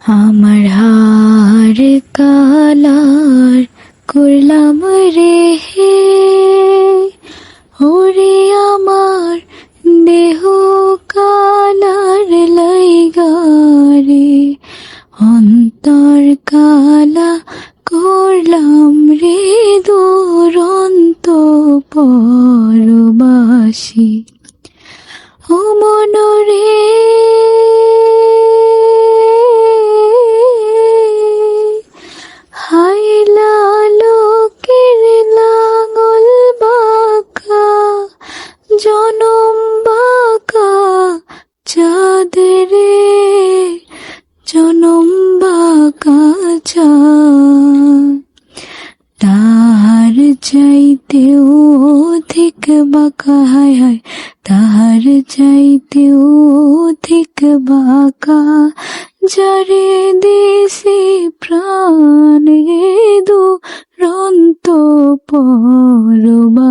আমার হার কালার করলাম রে হে। ওরে আমার দেহ কালার লাইগারে অন্তর কালা করলাম রে দুরন্ত পরবাসী। ও মনরে চাইতেও অধিক বাঁকা হায় হায় তাহার চাইতেও অধিক বাঁকা যারে দেশে প্রাণে দু রন্ত পরবাসী